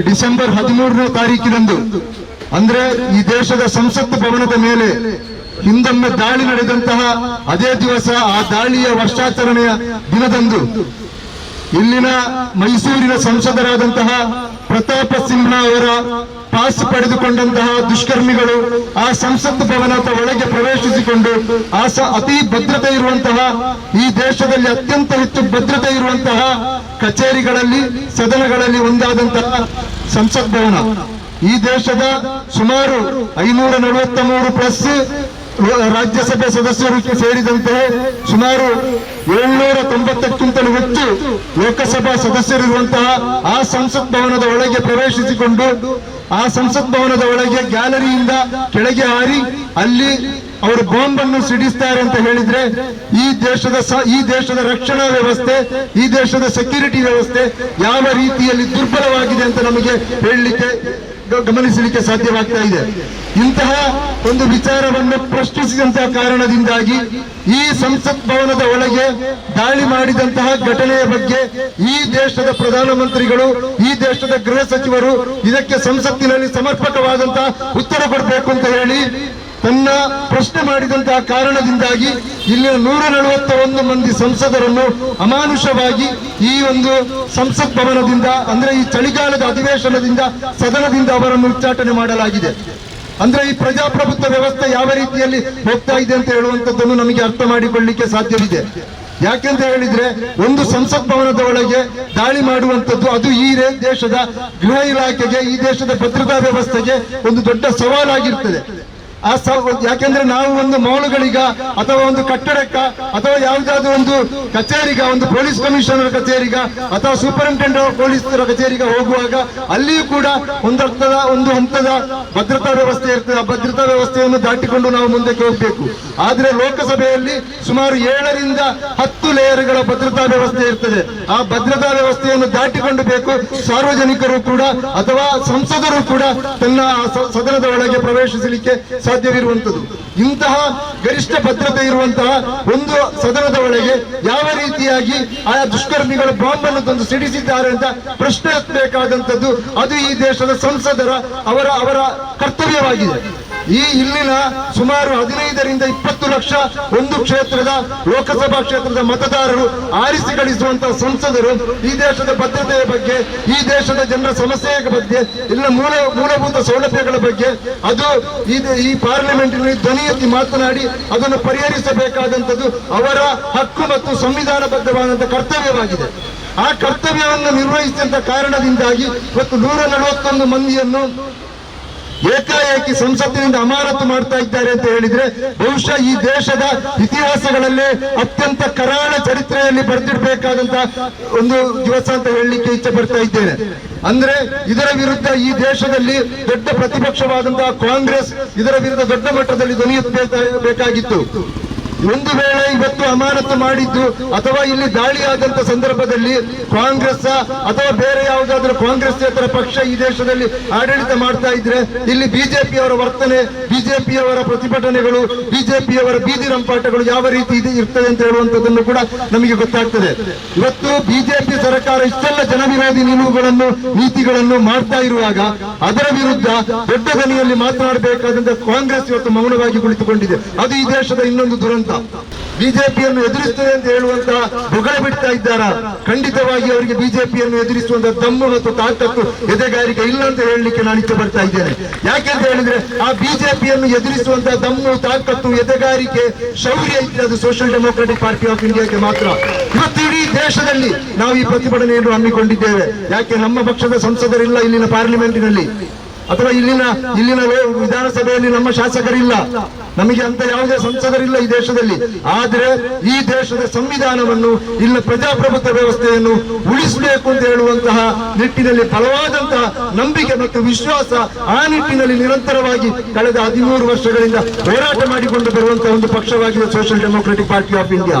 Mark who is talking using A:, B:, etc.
A: December ಹದಿಮೂರನೇ ತಾರೀಕಿನಂದು, ಅಂದ್ರೆ ಈ ದೇಶದ ಸಂಸತ್ ಭವನದ ಮೇಲೆ ಹಿಂದೊಮ್ಮೆ ದಾಳಿ ನಡೆದಂತಹ ಅದೇ ದಿವಸ ಆ ದಾಳಿಯ ವರ್ಷಾಚರಣೆಯ ದಿನದಂದು ಇಲ್ಲಿನ ಮೈಸೂರಿನ ಸಂಸದರಾದಂತಹ ಪ್ರತಾಪ ಸಿಂಹ ಅವರ ಪಾಸ್ ಪಡೆದುಕೊಂಡಂತಹ ದುಷ್ಕರ್ಮಿಗಳು ಆ ಸಂಸತ್ ಭವನದ ಒಳಗೆ ಪ್ರವೇಶಿಸಿಕೊಂಡು ಆ ಅತಿ ಭದ್ರತೆ ಇರುವಂತಹ ಈ ದೇಶದಲ್ಲಿ ಅತ್ಯಂತ ಹೆಚ್ಚು ಭದ್ರತೆ ಇರುವಂತಹ ಕಚೇರಿಗಳಲ್ಲಿ, ಸದನಗಳಲ್ಲಿ ಒಂದಾದಂತಹ ಸಂಸತ್ ಭವನ. ಈ ದೇಶದ ಸುಮಾರು ಐನೂರ ನಲವತ್ತ ಮೂರು ಪ್ಲಸ್ ರಾಜ್ಯಸಭೆ ಸದಸ್ಯರು ಸೇರಿದಂತೆ ಸುಮಾರು ಏಳ್ನೂರ ತೊಂಬತ್ತಕ್ಕಿಂತಲೂ ಹೆಚ್ಚು ಲೋಕಸಭಾ ಸದಸ್ಯರಿರುವಂತಹ ಆ ಸಂಸತ್ ಭವನದ ಒಳಗೆ ಪ್ರವೇಶಿಸಿಕೊಂಡು ಆ ಸಂಸತ್ ಭವನದ ಒಳಗೆ ಗ್ಯಾಲರಿಯಿಂದ ಕೆಳಗೆ ಹಾರಿ ಅಲ್ಲಿ ಅವರು ಬಾಂಬ್ ಅನ್ನು ಸಿಡಿಸ್ತಾರೆ ಅಂತ ಹೇಳಿದ್ರೆ ಈ ದೇಶದ ಈ ದೇಶದ ರಕ್ಷಣಾ ವ್ಯವಸ್ಥೆ, ಈ ದೇಶದ ಸೆಕ್ಯೂರಿಟಿ ವ್ಯವಸ್ಥೆ ಯಾವ ರೀತಿಯಲ್ಲಿ ದುರ್ಬಲವಾಗಿದೆ ಅಂತ ನಮಗೆ ಹೇಳಲಿಕ್ಕೆ ಗಮನಿಸಲಿಕ್ಕೆ ಸಾಧ್ಯವಾಗ್ತಾ ಇದೆ. ಇಂತಹ ಒಂದು ವಿಚಾರವನ್ನು ಪ್ರಶ್ನಿಸಿದಂತಹ ಕಾರಣದಿಂದಾಗಿ ಈ ಸಂಸತ್ ಭವನದ ಒಳಗೆ ದಾಳಿ ಮಾಡಿದಂತಹ ಘಟನೆಯ ಬಗ್ಗೆ ಈ ದೇಶದ ಪ್ರಧಾನಮಂತ್ರಿಗಳು, ಈ ದೇಶದ ಗೃಹ ಸಚಿವರು ಇದಕ್ಕೆ ಸಂಸತ್ತಿನಲ್ಲಿ ಸಮರ್ಪಕವಾದಂತಹ ಉತ್ತರ ಕೊಡಬೇಕು ಅಂತ ಹೇಳಿ ತನ್ನ ಪ್ರಶ್ನೆ ಮಾಡಿದಂತಹ ಕಾರಣದಿಂದಾಗಿ ಇಲ್ಲಿನ ನೂರ ನಲವತ್ತ ಒಂದು ಮಂದಿ ಸಂಸದರನ್ನು ಅಮಾನುಷವಾಗಿ ಈ ಒಂದು ಸಂಸತ್ ಭವನದಿಂದ, ಅಂದ್ರೆ ಈ ಚಳಿಗಾಲದ ಅಧಿವೇಶನದಿಂದ, ಸದನದಿಂದ ಅವರನ್ನು ಉಚ್ಚಾಟನೆ ಮಾಡಲಾಗಿದೆ. ಅಂದ್ರೆ ಈ ಪ್ರಜಾಪ್ರಭುತ್ವ ವ್ಯವಸ್ಥೆ ಯಾವ ರೀತಿಯಲ್ಲಿ ಹೋಗ್ತಾ ಇದೆ ಅಂತ ಹೇಳುವಂತದ್ದನ್ನು ನಮಗೆ ಅರ್ಥ ಮಾಡಿಕೊಳ್ಳಿಕ್ಕೆ ಸಾಧ್ಯವಿದೆ. ಯಾಕೆಂತ ಹೇಳಿದ್ರೆ, ಒಂದು ಸಂಸತ್ ಭವನದ ಒಳಗೆ ದಾಳಿ ಮಾಡುವಂತದ್ದು ಅದು ಈ ದೇಶದ ಗೃಹ ಇಲಾಖೆಗೆ, ಈ ದೇಶದ ಭದ್ರತಾ ವ್ಯವಸ್ಥೆಗೆ ಒಂದು ದೊಡ್ಡ ಸವಾಲಾಗಿರ್ತದೆ. ಆ ಯಾಕೆಂದ್ರೆ ನಾವು ಒಂದು ಮಾಲ್ಗಳಿಗ ಅಥವಾ ಒಂದು ಕಟ್ಟಡಕ್ಕ ಅಥವಾ ಯಾವುದಾದ್ರೂ ಒಂದು ಕಚೇರಿಗ, ಒಂದು ಪೊಲೀಸ್ ಕಮಿಷನರ್ ಕಚೇರಿಗ ಅಥವಾ ಸೂಪರಿಂಟೆಂಡೆಂಟ್ ಪೊಲೀಸ್ ಕಚೇರಿಗ ಹೋಗುವಾಗ ಅಲ್ಲಿಯೂ ಕೂಡ ಒಂದರ್ಥದ, ಒಂದು ಹಂತದ ಭದ್ರತಾ ವ್ಯವಸ್ಥೆ ಇರ್ತದೆ. ಆ ಭದ್ರತಾ ವ್ಯವಸ್ಥೆಯನ್ನು ದಾಟಿಕೊಂಡು ನಾವು ಮುಂದಕ್ಕೆ ಹೋಗಬೇಕು. ಆದ್ರೆ ಲೋಕಸಭೆಯಲ್ಲಿ ಸುಮಾರು ಏಳರಿಂದ ಹತ್ತು ಲೇಯರ್ಗಳ ಭದ್ರತಾ ವ್ಯವಸ್ಥೆ ಇರ್ತದೆ. ಆ ಭದ್ರತಾ ವ್ಯವಸ್ಥೆಯನ್ನು ದಾಟಿಕೊಂಡು ಬೇಕು. ಸಾರ್ವಜನಿಕರು ಕೂಡ ಅಥವಾ ಸಂಸದರು ಕೂಡ ತನ್ನ ಸದನದ ಒಳಗೆ ಪ್ರವೇಶಿಸಲಿಕ್ಕೆ ಸಾಧ್ಯವಿರುವಂತದ್ದು ಇಂತಹ ಗರಿಷ್ಠ ಭದ್ರತೆ ಇರುವಂತಹ ಒಂದು ಸದನದ ಒಳಗೆ ಯಾವ ರೀತಿಯಾಗಿ ಆಯಾ ದುಷ್ಕರ್ಮಿಗಳು ಬಾಂಬ್ ಅನ್ನು ತಂದು ಸಿಡಿಸಿದ್ದಾರೆ ಅಂತ ಪ್ರಶ್ನೆ ಹತ್ತಬೇಕಾದಂಥದ್ದು ಅದು ಈ ದೇಶದ ಸಂಸದರ ಅವರ ಅವರ ಕರ್ತವ್ಯವಾಗಿದೆ. ಈ ಇಲ್ಲಿನ ಸುಮಾರು ಹದಿನೈದರಿಂದ ಇಪ್ಪತ್ತು ಲಕ್ಷ ಒಂದು ಕ್ಷೇತ್ರದ ಲೋಕಸಭಾ ಕ್ಷೇತ್ರದ ಮತದಾರರು ಆರಿಸಿ ಗಳಿಸುವಂತಹ ಸಂಸದರು ಈ ದೇಶದ ಭದ್ರತೆಯ ಬಗ್ಗೆ, ಈ ದೇಶದ ಜನರ ಸಮಸ್ಯೆಯ ಬಗ್ಗೆ ಇಲ್ಲ ಮೂಲ, ಮೂಲಭೂತ ಸೌಲಭ್ಯಗಳ ಬಗ್ಗೆ, ಅದು ಈ ಪಾರ್ಲಿಮೆಂಟ್ನಲ್ಲಿ ಧ್ವನಿ ಎತ್ತಿ ಮಾತನಾಡಿ ಅದನ್ನು ಪರಿಹರಿಸಬೇಕಾದಂಥದ್ದು ಅವರ ಹಕ್ಕು ಮತ್ತು ಸಂವಿಧಾನಬದ್ಧವಾದಂತಹ ಕರ್ತವ್ಯವಾಗಿದೆ. ಆ ಕರ್ತವ್ಯವನ್ನು ನಿರ್ವಹಿಸಿದಂತ ಕಾರಣದಿಂದಾಗಿ ಇವತ್ತು ನೂರ ನಲವತ್ತೊಂದು ಮಂದಿಯನ್ನು ಏಕಾಏಕಿ ಸಂಸತ್ತಿನಿಂದ ಅಮಾನತು ಮಾಡ್ತಾ ಇದ್ದಾರೆ ಅಂತ ಹೇಳಿದ್ರೆ ಬಹುಶಃ ಈ ದೇಶದ ಇತಿಹಾಸಗಳಲ್ಲಿ ಅತ್ಯಂತ ಕರಾಳ ಚರಿತ್ರೆಯಲ್ಲಿ ಬರೆದಿಡಬೇಕಾದಂತ ಒಂದು ದಿವಸ ಅಂತ ಹೇಳಲಿಕ್ಕೆ ಇಚ್ಛೆ ಪಡ್ತಾ ಇದ್ದೇನೆ. ಅಂದ್ರೆ ಇದರ ವಿರುದ್ಧ ಈ ದೇಶದಲ್ಲಿ ದೊಡ್ಡ ಪ್ರತಿಪಕ್ಷವಾದಂತಹ ಕಾಂಗ್ರೆಸ್ ಇದರ ವಿರುದ್ಧ ದೊಡ್ಡ ಮಟ್ಟದಲ್ಲಿ ಧ್ವನಿ ಬೇಕಾಗಿತ್ತು ಒಂದು ವೇಳೆ ಇವತ್ತು ಅಮಾನತು ಮಾಡಿದ್ದು ಅಥವಾ ಇಲ್ಲಿ ದಾಳಿ ಆದಂತ ಸಂದರ್ಭದಲ್ಲಿ ಕಾಂಗ್ರೆಸ್ ಅಥವಾ ಬೇರೆ ಯಾವುದಾದ್ರೂ ಕಾಂಗ್ರೆಸ್ಸೇತರ ಪಕ್ಷ ಈ ದೇಶದಲ್ಲಿ ಆಡಳಿತ ಮಾಡ್ತಾ ಇದ್ರೆ ಇಲ್ಲಿ ಬಿಜೆಪಿಯವರ ವರ್ತನೆ, ಬಿಜೆಪಿಯವರ ಪ್ರತಿಭಟನೆಗಳು, ಬಿಜೆಪಿಯವರ ಬೀದಿ ರಂಪಾಟಗಳು ಯಾವ ರೀತಿ ಇದೆ, ಇರ್ತದೆ ಅಂತ ಹೇಳುವಂತದನ್ನು ಕೂಡ ನಮಗೆ ಗೊತ್ತಾಗ್ತದೆ. ಇವತ್ತು ಬಿಜೆಪಿ ಸರ್ಕಾರ ಇಷ್ಟೆಲ್ಲ ಜನವಿರೋಧಿ ನಿಲುವುಗಳನ್ನು, ನೀತಿಗಳನ್ನು ಮಾಡ್ತಾ ಇರುವಾಗ ಅದರ ವಿರುದ್ಧ ದೊಡ್ಡ ಧ್ವನಿಯಲ್ಲಿ ಮಾತನಾಡಬೇಕಾದಂತ ಕಾಂಗ್ರೆಸ್ ಇವತ್ತು ಮೌನವಾಗಿ ಕುಳಿತುಕೊಂಡಿದೆ. ಅದು ಈ ದೇಶದ ಇನ್ನೊಂದು ದುರಂತ. ಬಿಜೆಪಿಯನ್ನು ಎದುರಿಸ್ತದೆ ಅಂತ ಹೇಳುವಂತ ಬುಗಳ ಬಿಡ್ತಾ ಇದ್ದಾರ? ಖಂಡಿತವಾಗಿ ಅವರಿಗೆ ಬಿಜೆಪಿಯನ್ನು ಎದುರಿಸುವಂತ ದಮ್ಮು ಮತ್ತು ತಾಕತ್ತು ಎದೆಗಾರಿಕೆ ಇಲ್ಲ ಅಂತ ಹೇಳಲಿಕ್ಕೆ ನಾನು ಇಚ್ಛೆ ಪಡ್ತಾ ಇದ್ದೇನೆ. ಯಾಕೆಂತ ಹೇಳಿದ್ರೆ ಆ ಬಿಜೆಪಿಯನ್ನು ಎದುರಿಸುವಂತಹ ದಮ್ಮು, ತಾಕತ್ತು, ಎದೆಗಾರಿಕೆ ಶೌರ್ಯ ಇದ್ರೆ ಅದು ಸೋಷಿಯಲ್ ಡೆಮೋಕ್ರಾಟಿಕ್ ಪಾರ್ಟಿ ಆಫ್ ಇಂಡಿಯಾಗೆ ಮಾತ್ರ. ಇವತ್ತು ಇಡೀ ದೇಶದಲ್ಲಿ ನಾವು ಈ ಪ್ರತಿಭಟನೆಯನ್ನು ಹಮ್ಮಿಕೊಂಡಿದ್ದೇವೆ. ಯಾಕೆ ನಮ್ಮ ಪಕ್ಷದ ಸಂಸದರಿಲ್ಲ ಇಲ್ಲಿನ ಪಾರ್ಲಿಮೆಂಟಿನಲ್ಲಿ ಅಥವಾ ಇಲ್ಲಿನ ಇಲ್ಲಿನ ವಿಧಾನಸಭೆಯಲ್ಲಿ ನಮ್ಮ ಶಾಸಕರಿಲ್ಲ. ನಮಗೆ ಅಂತ ಯಾವುದೇ ಸಂಸದರಿಲ್ಲ ಈ ದೇಶದಲ್ಲಿ. ಆದ್ರೆ ಈ ದೇಶದ ಸಂವಿಧಾನವನ್ನು ಇಲ್ಲಿನ ಪ್ರಜಾಪ್ರಭುತ್ವ ವ್ಯವಸ್ಥೆಯನ್ನು ಉಳಿಸಬೇಕು ಅಂತ ಹೇಳುವಂತಹ ನಿಟ್ಟಿನಲ್ಲಿ ಫಲವಾದಂತಹ ನಂಬಿಕೆ ಮತ್ತು ವಿಶ್ವಾಸ ಆ ನಿಟ್ಟಿನಲ್ಲಿ ನಿರಂತರವಾಗಿ ಕಳೆದ ಹದಿಮೂರು ವರ್ಷಗಳಿಂದ ಹೋರಾಟ ಮಾಡಿಕೊಂಡು ಬರುವಂತಹ ಒಂದು ಪಕ್ಷವಾಗಿದೆ social democratic party of India.